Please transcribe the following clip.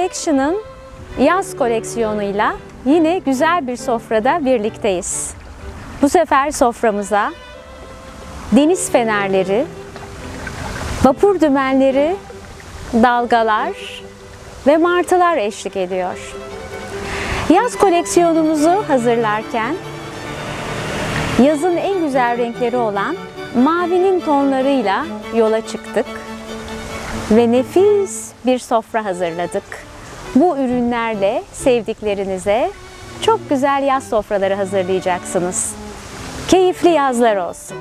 Collection'ın yaz koleksiyonuyla yine güzel bir sofrada birlikteyiz. Bu sefer soframıza deniz fenerleri, vapur dümenleri, dalgalar ve martılar eşlik ediyor. Yaz koleksiyonumuzu hazırlarken yazın en güzel renkleri olan mavinin tonlarıyla yola çıktık ve nefis bir sofra hazırladık. Bu ürünlerle sevdiklerinize çok güzel yaz sofraları hazırlayacaksınız. Keyifli yazlar olsun.